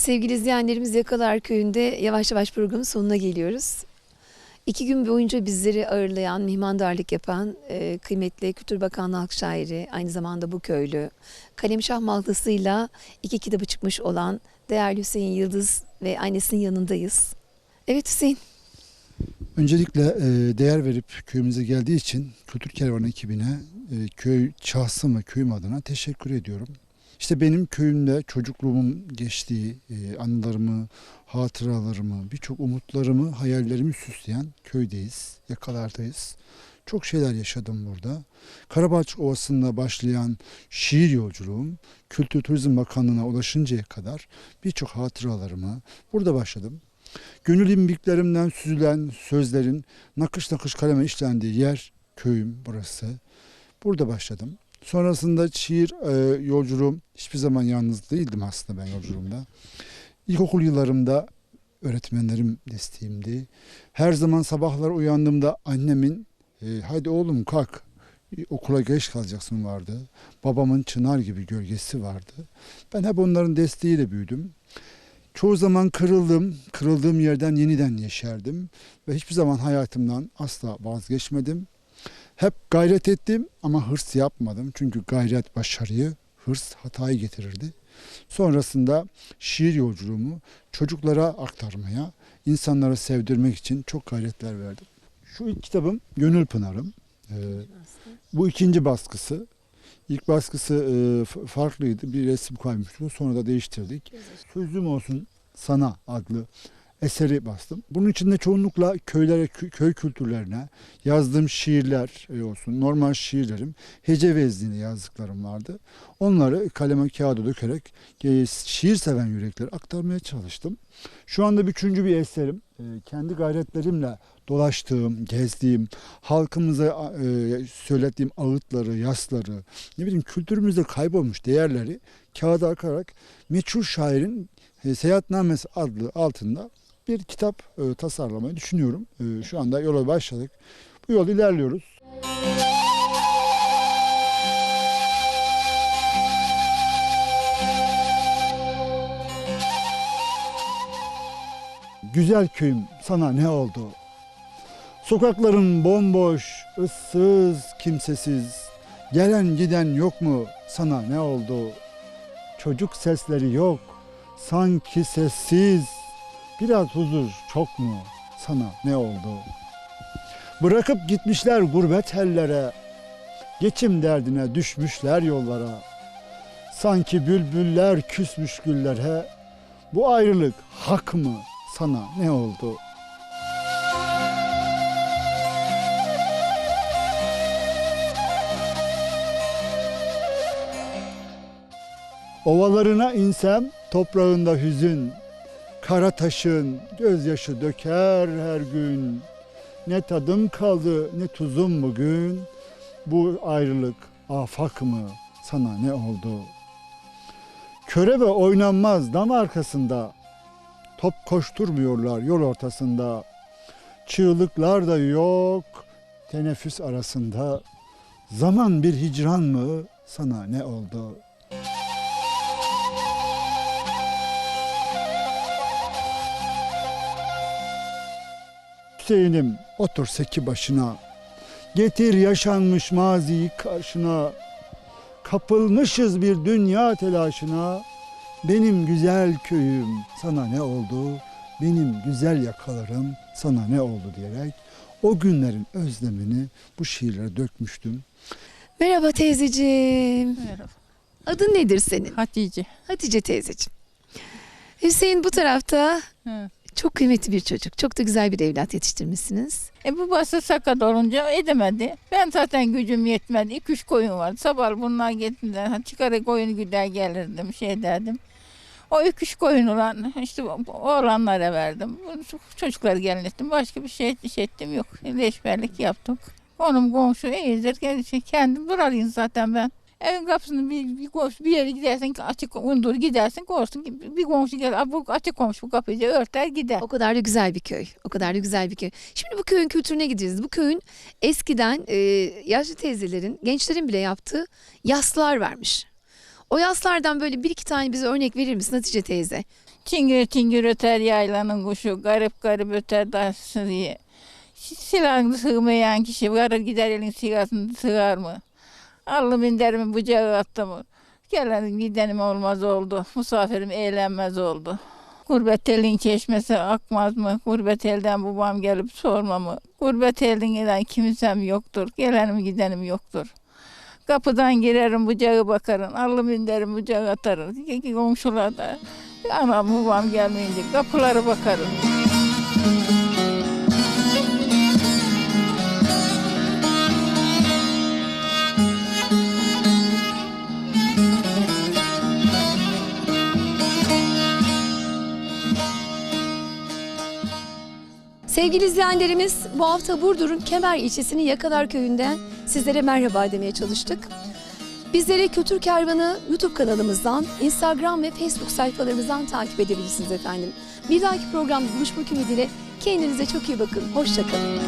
Sevgili izleyenlerimiz Yakalar Köyü'nde yavaş yavaş programın sonuna geliyoruz. İki gün boyunca bizleri ağırlayan, mihmandarlık yapan e, kıymetli Kültür Bakanlığı halk şairi, aynı zamanda bu köylü, Kalemşah mağdasıyla iki kitabı çıkmış olan değerli Hüseyin Yıldız ve annesinin yanındayız. Evet Hüseyin, Öncelikle e, değer verip köyümüze geldiği için Kültür Kervanı ekibine e, köy şahsım ve köyüm adına teşekkür ediyorum. İşte benim köyümde çocukluğumun geçtiği e, anılarımı, hatıralarımı, birçok umutlarımı, hayallerimi süsleyen köydeyiz, yakalardayız. Çok şeyler yaşadım burada. Karabalçık Ovası'nda başlayan şiir yolculuğum, Kültür Turizm Bakanlığı'na ulaşıncaya kadar birçok hatıralarımı burada başladım. Gönül imbiklerimden süzülen sözlerin nakış nakış kaleme işlendiği yer köyüm burası. Burada başladım. Sonrasında şiir e, yolculuğum hiçbir zaman yalnız değildim aslında ben yolculuğumda. İlkokul yıllarımda öğretmenlerim desteğimdi. Her zaman sabahlar uyandığımda annemin e, hadi oğlum kalk e, okula geç kalacaksın vardı. Babamın çınar gibi gölgesi vardı. Ben hep onların desteğiyle büyüdüm. Çoğu zaman kırıldım, kırıldığım yerden yeniden yeşerdim ve hiçbir zaman hayatımdan asla vazgeçmedim. Hep gayret ettim ama hırs yapmadım. Çünkü gayret başarıyı, hırs hatayı getirirdi. Sonrasında şiir yolculuğumu çocuklara aktarmaya, insanlara sevdirmek için çok gayretler verdim. Şu ilk kitabım Gönül Pınarım. Ee, bu ikinci baskısı. İlk baskısı e, farklıydı. Bir resim koymuştuk. Sonra da değiştirdik. Sözlüm olsun sana adlı eseri bastım. Bunun içinde çoğunlukla köylere, kö- köy kültürlerine yazdığım şiirler e, olsun, normal şiirlerim, hece vezniyle yazdıklarım vardı. Onları kaleme kağıda dökerek e, şiir seven yüreklere aktarmaya çalıştım. Şu anda üçüncü bir eserim. E, Kendi gayretlerimle dolaştığım, gezdiğim, halkımıza söylediğim ağıtları, yasları, ne bileyim kültürümüzde kaybolmuş değerleri kağıda akarak meçhul şairin Seyahatnamesi adlı altında bir kitap e, tasarlamayı düşünüyorum. E, şu anda yola başladık. Bu yol ilerliyoruz. Güzel köyüm sana ne oldu? Sokakların bomboş, ıssız, kimsesiz. Gelen giden yok mu? Sana ne oldu? Çocuk sesleri yok. Sanki sessiz. Biraz huzur çok mu? Sana ne oldu? Bırakıp gitmişler gurbet ellere. Geçim derdine düşmüşler yollara. Sanki bülbüller küsmüş güllere. Bu ayrılık hak mı? Sana ne oldu? Ovalarına insem toprağında hüzün, kara taşın gözyaşı döker her gün. Ne tadım kaldı ne tuzum bugün, bu ayrılık afak mı sana ne oldu? Körebe oynanmaz dam arkasında, top koşturmuyorlar yol ortasında. Çığlıklar da yok teneffüs arasında. Zaman bir hicran mı sana ne oldu?'' Hüseyin'im otur seki başına. Getir yaşanmış maziyi karşına. Kapılmışız bir dünya telaşına. Benim güzel köyüm sana ne oldu? Benim güzel yakalarım sana ne oldu diyerek o günlerin özlemini bu şiirlere dökmüştüm. merhaba teyzeciğim. Merhaba. Adın nedir senin? Hatice. Hatice teyzeciğim. Hüseyin bu tarafta Hı. Çok kıymetli bir çocuk. Çok da güzel bir evlat yetiştirmişsiniz. E bu bası sakat olunca edemedi. Ben zaten gücüm yetmedi. İki üç koyun vardı. Sabah bunlar gittiler. Çıkarı koyun güder gelirdim şey derdim. O iki üç koyun olan işte oğlanlara verdim. Bu Çocukları gelin. Başka bir şey, şey ettim yok. Leşberlik yaptık. Onun komşu iyidir. Kendim durarım zaten ben. Evin kapısını bir, bir, komşu, bir yere gidersin açık undur gidersin korsun bir, komşu gel "Aa, bu açık komşu bu kapıyı örter gider. O kadar da güzel bir köy. O kadar da güzel bir köy. Şimdi bu köyün kültürüne gideceğiz. Bu köyün eskiden e, yaşlı teyzelerin, gençlerin bile yaptığı yaslar varmış. O yaslardan böyle bir iki tane bize örnek verir misin Hatice teyze? Çingir çingir öter yaylanın kuşu, garip garip öter dansın diye. Silahını sığmayan kişi varır gider elin sigasını sığar mı? Allı binderimi bıçağı attı mı? Gelen gidenim olmaz oldu, misafirim eğlenmez oldu. Gurbet elin çeşmesi akmaz mı? Gurbet elden babam gelip sorma mı? Gurbet elden gelen kimsem yoktur, gelenim gidenim yoktur. Kapıdan girerim bıçağı bakarım, allı binderim bıçağı atarım. Komşular da Anam babam gelmeyince kapılara bakarım. Sevgili izleyenlerimiz bu hafta Burdur'un Kemer ilçesinin Yakadar köyünden sizlere merhaba demeye çalıştık. Bizleri Kültür Kervanı YouTube kanalımızdan, Instagram ve Facebook sayfalarımızdan takip edebilirsiniz efendim. Bir dahaki programda buluşmak ümidiyle kendinize çok iyi bakın. Hoşçakalın.